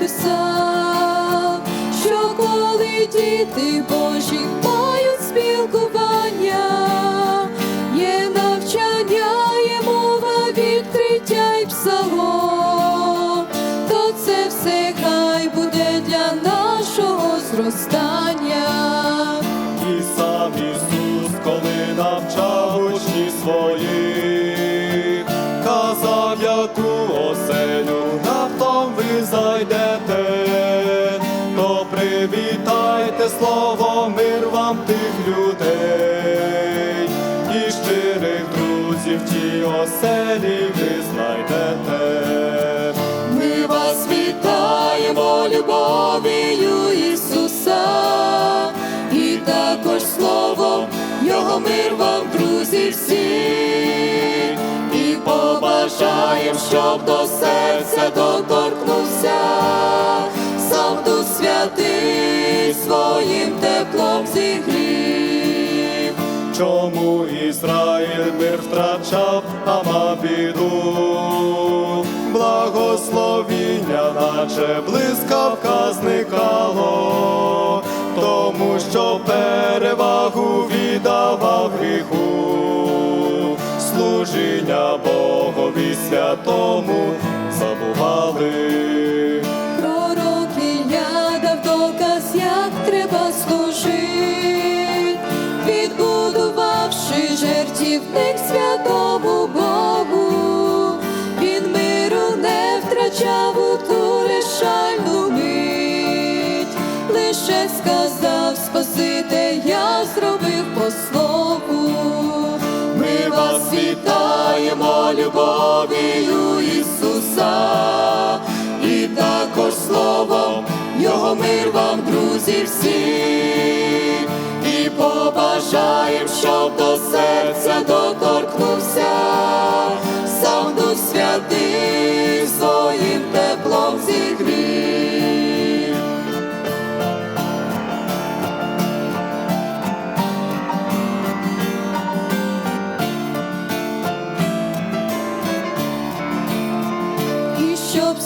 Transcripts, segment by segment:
написав, що коли діти Божі мають спілкування, є навчання, є мова, відкриття й псалом, то це все хай буде для нашого зростання. І сам Ісус, коли навчав учнів своїх, привітайте слово, мир вам тих людей, і щирих друзів в тій оселі ви знайдете. Ми вас вітаємо любов'ю Ісуса, і також словом Його мир вам, друзі, всі, і побажаєм, щоб до серця доторкнувся, сам Дух Святий своїм теплом зігрів. Чому Ізраїль мир втрачав, а біду? Благословіння, наче блискавка зникало, тому що перевагу віддавав гріху, служіння Богові святому забували. Жертівник святому Богу, він миру не втрачав у ту решальну мить, лише сказав Спасите, я зробив по. Ми вас вітаємо любов'ю Ісуса, і також словом Його мир вам, друзі, всі, побажаєм, щоб до серця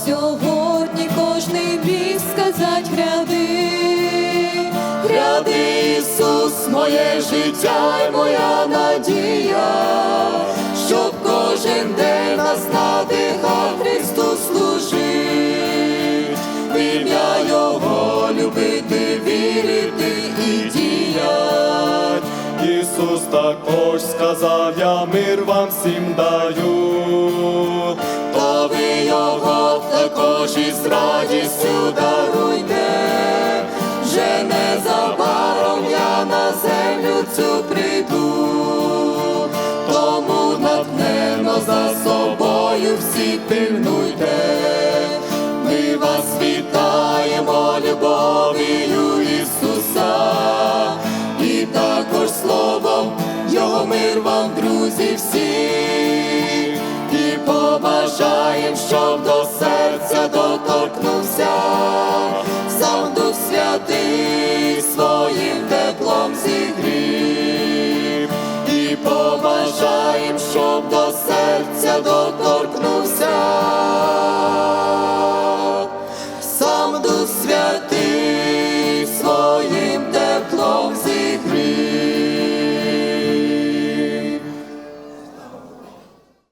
сьогодні кожний міг сказать гряди, гряди Ісус, моє життя й моя надія, щоб кожен день нас надихав Христу служить, в ім'я Його любити, вірити і діять. Ісус також сказав, я мир вам всім даю. Його також із радістю даруйте, вже незабаром я на землю цю прийду, тому натхнено за собою всі пильнуйте, побажаєм, щоб до серця доторкнувся, сам Дух Святий своїм теплом зігрів, і побажаєм, щоб до серця доторкнувся,